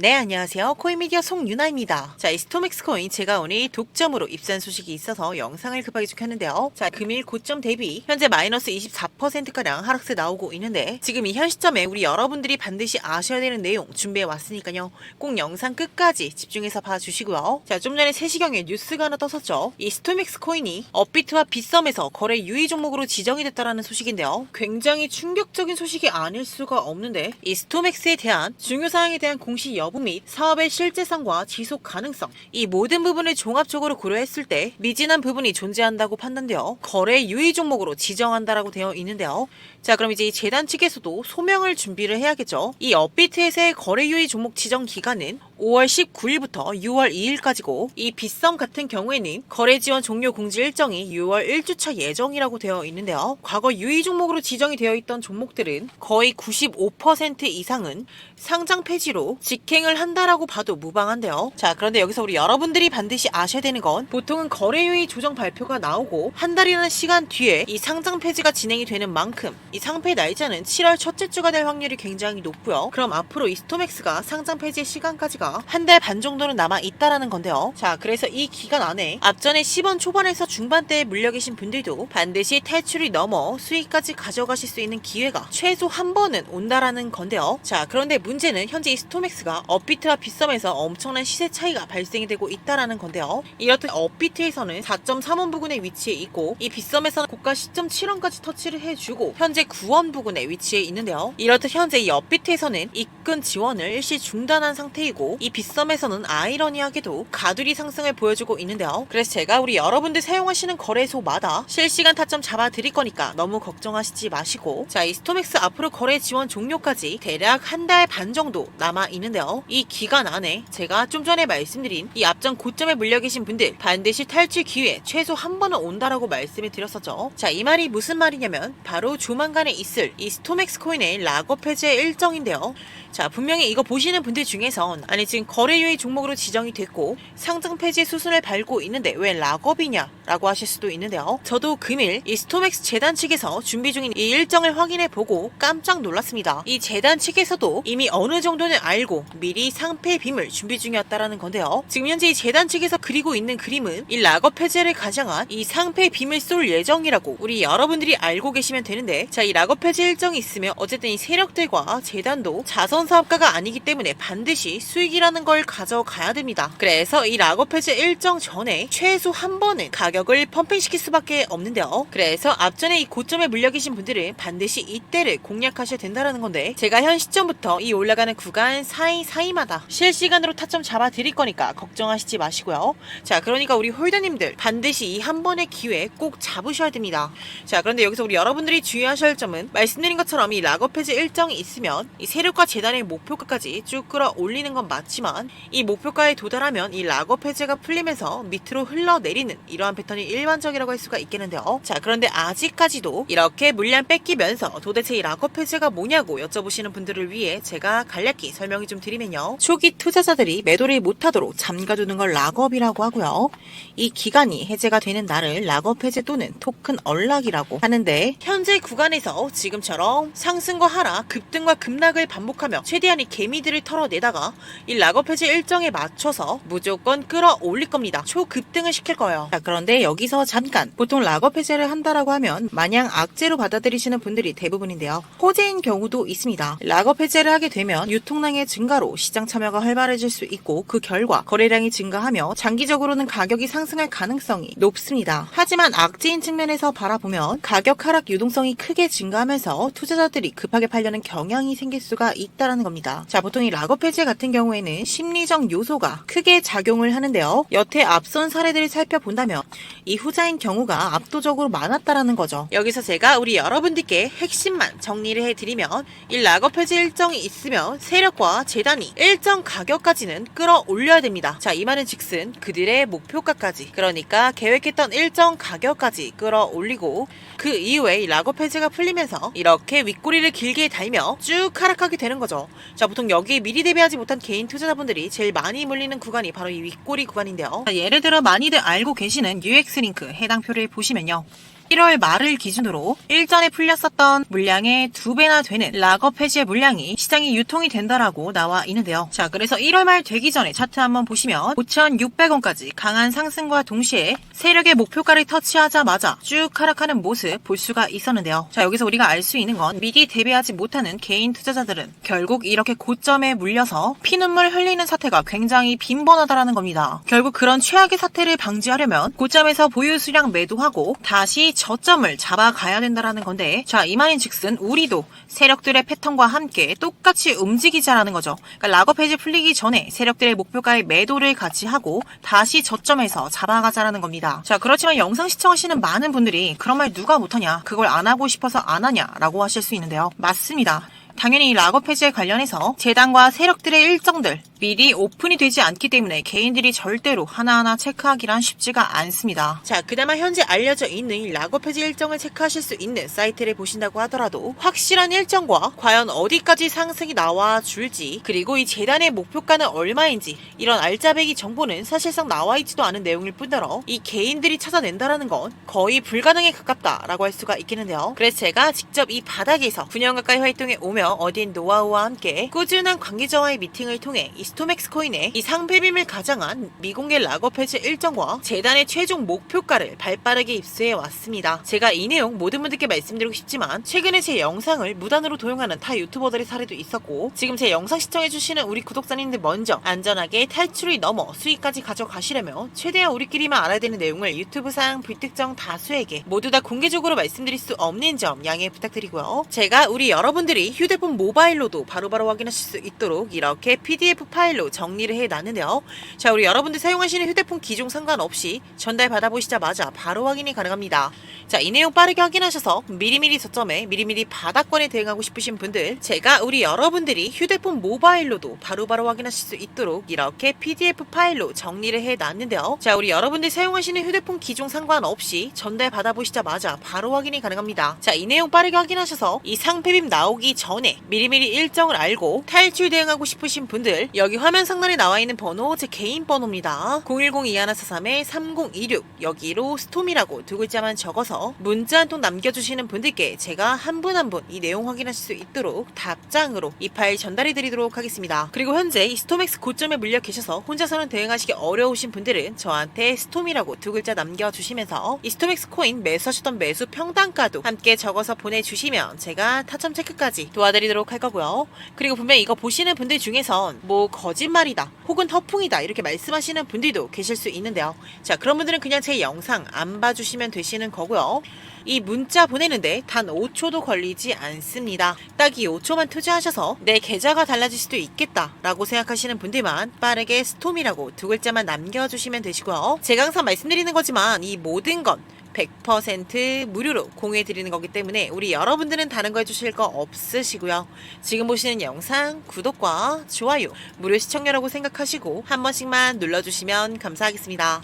네, 안녕하세요. 코인미디어 송유나입니다. 자, 이 스토맥스 코인 제가 오늘 독점으로 입수한 소식이 있어서 영상을 급하게 켰는데요. 자, 금일 고점 대비 현재 마이너스 24%가량 하락세 나오고 있는데 지금 이 현 시점에 우리 여러분들이 반드시 아셔야 되는 내용 준비해 왔으니까요. 꼭 영상 끝까지 집중해서 봐주시고요. 자, 좀 전에 3시경에 뉴스가 하나 떴었죠. 이 스토맥스 코인이 업비트와 빗썸에서 거래 유의 종목으로 지정이 됐다라는 소식인데요. 굉장히 충격적인 소식이 아닐 수가 없는데 이 스토맥스에 대한 중요 사항에 대한 공시 여부 및 사업의 실제성과 지속 가능성 이 모든 부분을 종합적으로 고려했을 때 미진한 부분이 존재한다고 판단되어 거래 유의 종목으로 지정한다라고 되어 있는데요. 자 그럼 이제 이 재단 측에서도 소명을 준비를 해야겠죠. 이 업비트에서의 거래 유의 종목 지정 기간은 5월 19일부터 6월 2일까지고 이 빗썸 같은 경우에는 거래 지원 종료 공지 일정이 6월 1주차 예정이라고 되어 있는데요. 과거 유의 종목으로 지정이 되어 있던 종목들은 거의 95% 이상은 상장 폐지로 직행을 한다라고 봐도 무방한데요. 자, 그런데 여기서 우리 여러분들이 반드시 아셔야 되는 건 보통은 거래 유의 조정 발표가 나오고 한 달이라는 시간 뒤에 이 상장 폐지가 진행이 되는 만큼 이 상패 날짜는 7월 첫째 주가 될 확률이 굉장히 높고요. 그럼 앞으로 이 스토맥스가 상장 폐지 시간까지가 한 달 반 정도는 남아 있다라는 건데요. 자, 그래서 이 기간 안에 앞전에 10원 초반에서 중반대에 물려 계신 분들도 반드시 탈출이 넘어 수익까지 가져가실 수 있는 기회가 최소 한 번은 온다라는 건데요. 자, 그런데 문제는 현재 이 스토맥스가 업비트와 빗썸에서 엄청난 시세 차이가 발생이 되고 있다라는 건데요. 이렇듯 업비트에서는 4.3원 부근에 위치해 있고 이 빗썸에서는 고가 10.7원까지 터치를 해주고 현재 9원 부근에 위치해 있는데요. 이렇듯 현재 이 업비트에서는 입금 지원을 일시 중단한 상태이고 이 빗썸에서는 아이러니하게도 가두리 상승을 보여주고 있는데요. 그래서 제가 우리 여러분들 사용하시는 거래소마다 실시간 타점 잡아 드릴 거니까 너무 걱정하시지 마시고 자 이 스토맥스 앞으로 거래 지원 종료까지 대략 한 달 반 정도 남아 있는데요. 이 기간 안에 제가 좀 전에 말씀드린 이 앞전 고점에 물려 계신 분들 반드시 탈출 기회 최소 한 번은 온다라고 말씀을 드렸었죠. 자 이 말이 무슨 말이냐면 바로 조만간에 있을 이 스토맥스 코인의 락업 해제 일정인데요. 자 분명히 이거 보시는 분들 중에선 아니 지금 거래 유의 종목으로 지정이 됐고 상장 폐지 수순을 밟고 있는데 왜 락업이냐 라고 하실 수도 있는데요. 저도 금일 이 스토맥스 재단 측에서 준비 중인 이 일정을 확인해 보고 깜짝 놀랐습니다. 이 재단 측에서도 이미 어느 정도는 알고 미리 상패 빔을 준비 중이었다라는 건데요. 지금 현재 이 재단 측에서 그리고 있는 그림은 이 락업 해제를 가장한 이 상패 빔을 쏠 예정이라고 우리 여러분들이 알고 계시면 되는데 자 이 락업 해제 일정이 있으면 어쨌든 이 세력들과 재단도 자선 사업가가 아니기 때문에 반드시 수익이라는 걸 가져가야 됩니다. 그래서 이 락업 해제 일정 전에 최소 한 번은 가격 을 펌핑시킬 수밖에 없는데요. 그래서 앞전에 이 고점에 물려 계신 분들은 반드시 이때를 공략하셔야 된다는 건데 제가 현 시점부터 이 올라가는 구간 사이 사이마다 실시간으로 타점 잡아 드릴 거니까 걱정하시지 마시고요. 자, 그러니까 우리 홀더님들 반드시 이 한 번의 기회 꼭 잡으셔야 됩니다. 자, 그런데 여기서 우리 여러분들이 주의하셔야 할 점은 말씀드린 것처럼 이 락업 해제 일정이 있으면 이 세력과 재단의 목표가까지 쭉 끌어올리는 건 맞지만 이 목표가에 도달하면 이 락업 해제가 풀리면서 밑으로 흘러내리는 이러한 패턴 이 일반적이라고 할 수가 있겠는데요. 자, 그런데 아직까지도 이렇게 물량 뺏기면서 도대체 이 락업 해제가 뭐냐고 여쭤보시는 분들을 위해 제가 간략히 설명을 좀 드리면요. 초기 투자자들이 매도를 못하도록 잠가두는 걸 락업이라고 하고요. 이 기간이 해제가 되는 날을 락업 해제 또는 토큰 언락이라고 하는데 현재 구간에서 지금처럼 상승과 하락, 급등과 급락을 반복하며 최대한의 개미들을 털어내다가 이 락업 해제 일정에 맞춰서 무조건 끌어올릴 겁니다. 초급등을 시킬 거예요. 자, 그런데 여기서 잠깐 보통 락업 해제를 한다라고 하면 마냥 악재로 받아들이시는 분들이 대부분인데요. 호재인 경우도 있습니다. 락업 해제를 하게 되면 유통량의 증가로 시장 참여가 활발해질 수 있고 그 결과 거래량이 증가하며 장기적으로는 가격이 상승할 가능성이 높습니다. 하지만 악재인 측면에서 바라보면 가격 하락 유동성이 크게 증가하면서 투자자들이 급하게 팔려는 경향이 생길 수가 있다라는 겁니다. 자, 보통 이 락업 해제 같은 경우에는 심리적 요소가 크게 작용을 하는데요. 여태 앞선 사례들을 살펴본다면 이 후자인 경우가 압도적으로 많았다라는 거죠. 여기서 제가 우리 여러분들께 핵심만 정리를 해드리면 이 락업 해제 일정이 있으면 세력과 재단이 일정 가격까지는 끌어올려야 됩니다. 자, 이 말은 즉슨 그들의 목표가까지 그러니까 계획했던 일정 가격까지 끌어올리고 그 이후에 이 락업 해제가 풀리면서 이렇게 윗꼬리를 길게 달며 쭉 하락하게 되는 거죠. 자, 보통 여기에 미리 대비하지 못한 개인 투자자분들이 제일 많이 물리는 구간이 바로 이 윗꼬리 구간인데요. 자, 예를 들어 많이들 알고 계시는 UX 링크 해당 표를 보시면요. 1월 말을 기준으로 일전에 풀렸었던 물량의 두 배나 되는 락업 해지의 물량이 시장에 유통이 된다라고 나와 있는데요. 자, 그래서 1월 말 되기 전에 차트 한번 보시면 5,600원까지 강한 상승과 동시에 세력의 목표가를 터치하자마자 쭉 하락하는 모습 볼 수가 있었는데요. 자, 여기서 우리가 알 수 있는 건 미리 대비하지 못하는 개인 투자자들은 결국 이렇게 고점에 물려서 피눈물 흘리는 사태가 굉장히 빈번하다라는 겁니다. 결국 그런 최악의 사태를 방지하려면 고점에서 보유 수량 매도하고 다시 저점을 잡아가야 된다라는 건데 자, 이 말인 즉슨 우리도 세력들의 패턴과 함께 똑같이 움직이자라는 거죠. 그러니까 락업 해지 풀리기 전에 세력들의 목표가의 매도를 같이 하고 다시 저점에서 잡아가자라는 겁니다. 자, 그렇지만 영상 시청하시는 많은 분들이 그런 말 누가 못하냐, 그걸 안 하고 싶어서 안 하냐라고 하실 수 있는데요. 맞습니다. 당연히 락업 해지에 관련해서 재단과 세력들의 일정들 미리 오픈이 되지 않기 때문에 개인들이 절대로 하나하나 체크하기란 쉽지가 않습니다. 자, 그나마 현재 알려져 있는 이 락업 해지 일정을 체크하실 수 있는 사이트를 보신다고 하더라도 확실한 일정과 과연 어디까지 상승이 나와 줄지 그리고 이 재단의 목표가는 얼마인지 이런 알짜배기 정보는 사실상 나와 있지도 않은 내용일 뿐더러 이 개인들이 찾아낸다라는 건 거의 불가능에 가깝다라고 할 수가 있겠는데요. 그래서 제가 직접 이 바닥에서 9년 가까이 활동해 오며 얻은 노하우와 함께 꾸준한 관계자와의 미팅을 통해 이 스토맥스 코인의 이 상패빔을 가장한 미공개 락업 해지 일정과 재단의 최종 목표가를 발빠르게 입수해 왔습니다. 제가 이 내용 모든 분들께 말씀드리고 싶지만 최근에 제 영상을 무단으로 도용하는 타 유튜버들의 사례도 있었고 지금 제 영상 시청해주시는 우리 구독자님들 먼저 안전하게 탈출이 넘어 수익까지 가져가시려면 최대한 우리끼리만 알아야 되는 내용을 유튜브상 불특정 다수에게 모두 다 공개적으로 말씀드릴 수 없는 점 양해 부탁드리고요. 제가 우리 여러분들이 휴대 폰 모바일로도 바로 바로 확인하실 수 있도록 이렇게 PDF 파일로 정리를 해 놨는데요. 자, 우리 여러분들 사용하시는 휴대폰 기종 상관없이 전달 받아보시자마자 바로 확인이 가능합니다. 자, 이 내용 빠르게 확인하셔서 미리미리 저점에 미리미리 바닥권에 대응하고 싶으신 분들 제가 우리 여러분들이 휴대폰 모바일로도 바로바로 확인하실 수 있도록 이렇게 PDF 파일로 정리를 해 놨는데요. 자, 우리 여러분들 사용하시는 휴대폰 기종 상관없이 전달 받아보시자마자 바로 확인이 가능합니다. 자, 이 내용 빠르게 확인하셔서 이 상패빔 나오기 전에 미리미리 일정을 알고 탈출 대응하고 싶으신 분들 여기 화면 상단에 나와 있는 번호 제 개인 번호입니다. 010-2143-3026 여기로 스톰이라고 두 글자만 적어서 문자 한 통 남겨주시는 분들께 제가 한 분 한 분 이 내용 확인하실 수 있도록 답장으로 이 파일 전달해 드리도록 하겠습니다. 그리고 현재 이 스톰엑스 고점에 물려 계셔서 혼자서는 대응하시기 어려우신 분들은 저한테 스톰이라고 두 글자 남겨주시면서 이 스톰엑스 코인 매수하셨던 매수 평단가도 함께 적어서 보내주시면 제가 타점 체크까지 도와 드리도록 할 거고요. 그리고 분명 이거 보시는 분들 중에선 뭐 거짓말이다 혹은 허풍이다 이렇게 말씀하시는 분들도 계실 수 있는데요. 자 그런 분들은 그냥 제 영상 안 봐주시면 되시는 거고요. 이 문자 보내는데 단 5초도 걸리지 않습니다. 딱 이 5초만 투자하셔서 내 계좌가 달라질 수도 있겠다라고 생각하시는 분들만 빠르게 스톰이라고 두 글자만 남겨주시면 되시고요. 제가 항상 말씀드리는 거지만 이 모든 건 100% 무료로 공유해 드리는 거기 때문에 우리 여러분들은 다른 거 해주실 거 없으시고요. 지금 보시는 영상 구독과 좋아요 무료 시청료라고 생각하시고 한 번씩만 눌러주시면 감사하겠습니다.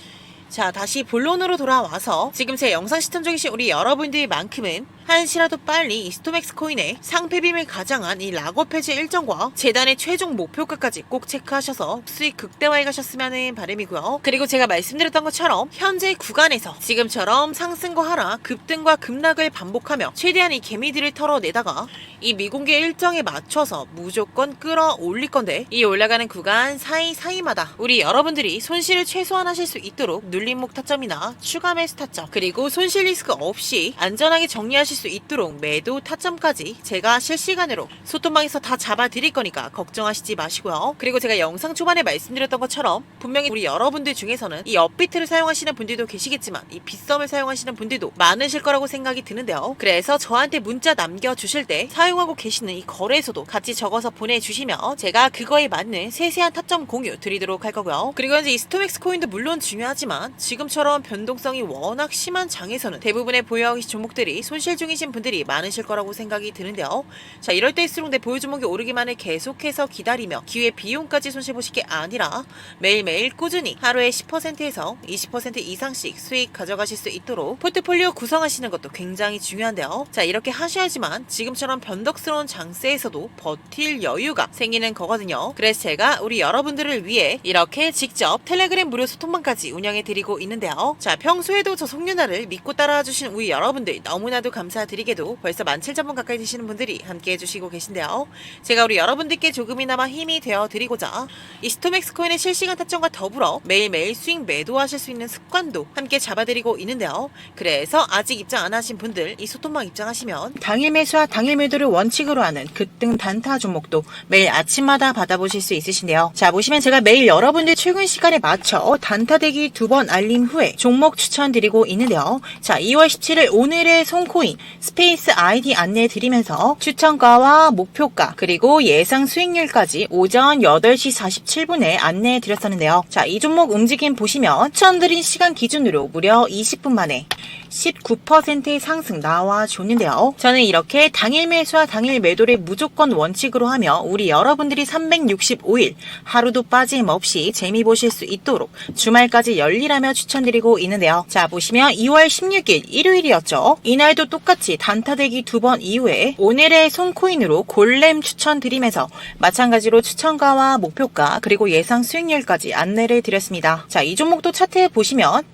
자, 다시 본론으로 돌아와서 지금 제 영상 시청 중이신 우리 여러분들만큼은 한시라도 빨리 이 스토맥스 코인의 상패빔을 가장한 이 락업 해지 일정과 재단의 최종 목표가까지 꼭 체크하셔서 수익 극대화해 가셨으면 바람이고요. 그리고 제가 말씀드렸던 것처럼 현재 구간에서 지금처럼 상승과 하락, 급등과 급락을 반복하며 최대한 이 개미들을 털어내다가 이 미공개 일정에 맞춰서 무조건 끌어올릴 건데 이 올라가는 구간 사이사이마다 우리 여러분들이 손실을 최소화하실 수 있도록 눌 림목 타점이나 추가 매수 타점 그리고 손실 리스크 없이 안전하게 정리하실 수 있도록 매도 타점까지 제가 실시간으로 소통방에서 다 잡아드릴 거니까 걱정하시지 마시고요. 그리고 제가 영상 초반에 말씀드렸던 것처럼 분명히 우리 여러분들 중에서는 이 업비트를 사용하시는 분들도 계시겠지만 이 빗썸을 사용하시는 분들도 많으실 거라고 생각이 드는데요. 그래서 저한테 문자 남겨주실 때 사용하고 계시는 이 거래소도 같이 적어서 보내주시면 제가 그거에 맞는 세세한 타점 공유 드리도록 할 거고요. 그리고 현재 이 스토맥스 코인도 물론 중요하지만 지금처럼 변동성이 워낙 심한 장에서는 대부분의 보유하고 계신 종목들이 손실 중이신 분들이 많으실 거라고 생각이 드는데요. 자 이럴 때일수록 내 보유 종목이 오르기만을 계속해서 기다리며 기회 비용까지 손실 보실 게 아니라 매일매일 꾸준히 하루에 10%에서 20% 이상씩 수익 가져가실 수 있도록 포트폴리오 구성하시는 것도 굉장히 중요한데요. 자 이렇게 하셔야지만 지금처럼 변덕스러운 장세에서도 버틸 여유가 생기는 거거든요. 그래서 제가 우리 여러분들을 위해 이렇게 직접 텔레그램 무료 소통방까지 운영해 드리 드리고 있는데요. 자, 평소에도 저 송윤아를 믿고 따라와 주신 우리 여러분들 너무나도 감사드리게도 벌써 17,000분 가까이 되시는 분들이 함께 해주시고 계신데요. 제가 우리 여러분들께 조금이나마 힘이 되어 드리고자 이 스토맥스 코인의 실시간 타점과 더불어 매일매일 수익 매도하실 수 있는 습관도 함께 잡아드리고 있는데요. 그래서 아직 입장 안 하신 분들 이 소통망 입장하시면 당일 매수와 당일 매도를 원칙으로 하는 급등 단타 종목도 매일 아침마다 받아보실 수 있으신데요. 자 보시면 제가 매일 여러분들 출근 시간에 맞춰 단타 대기 두번 알림 후에 종목 추천드리고 있는데요. 자 2월 17일 오늘의 송코인 스페이스 아이디 안내 드리면서 추천가와 목표가 그리고 예상 수익률까지 오전 8시 47분에 안내해 드렸었는데요. 자 이 종목 움직임 보시면 추천드린 시간 기준으로 무려 20분 만에 19%의 상승 나와 줬는데요. 저는 이렇게 당일 매수와 당일 매도를 무조건 원칙으로 하며 우리 여러분들이 365일 하루도 빠짐없이 재미 보실 수 있도록 주말까지 열일하며 추천드리고 있는데요. 자 보시면 2월 16일 일요일이었죠. 이날도 똑같이 단타대기 두 번 이후에 오늘의 손코인으로 골렘 추천드리면서 마찬가지로 추천가와 목표가 그리고 예상 수익률까지 안내를 드렸습니다. 자 이 종목도 차트에 보시면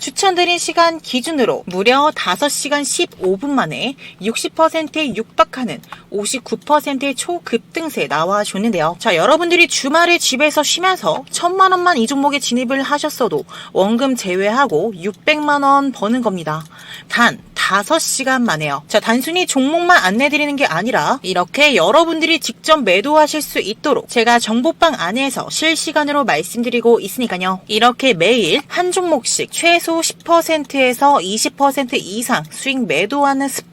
추천드린 시간 기준으로 무려 5시간 15분 만에 60%에 육박하는 59%의 초급등세 나와줬는데요. 자, 여러분들이 주말에 집에서 쉬면서 천만 원만 이 종목에 진입을 하셨어도 원금 제외하고 600만 원 버는 겁니다. 단 5시간 만에요. 자, 단순히 종목만 안내드리는 게 아니라 이렇게 여러분들이 직접 매도하실 수 있도록 제가 정보방 안에서 실시간으로 말씀드리고 있으니까요. 이렇게 매일 한 종목씩 최소 10%에서 20% 이상 수익 매도하는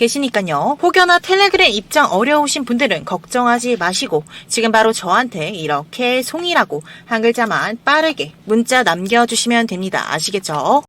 계시니까요. 혹여나 텔레그램 입장 어려우신 분들은 걱정하지 마시고 지금 바로 저한테 이렇게 송이라고 한 글자만 빠르게 문자 남겨주시면 됩니다. 아시겠죠?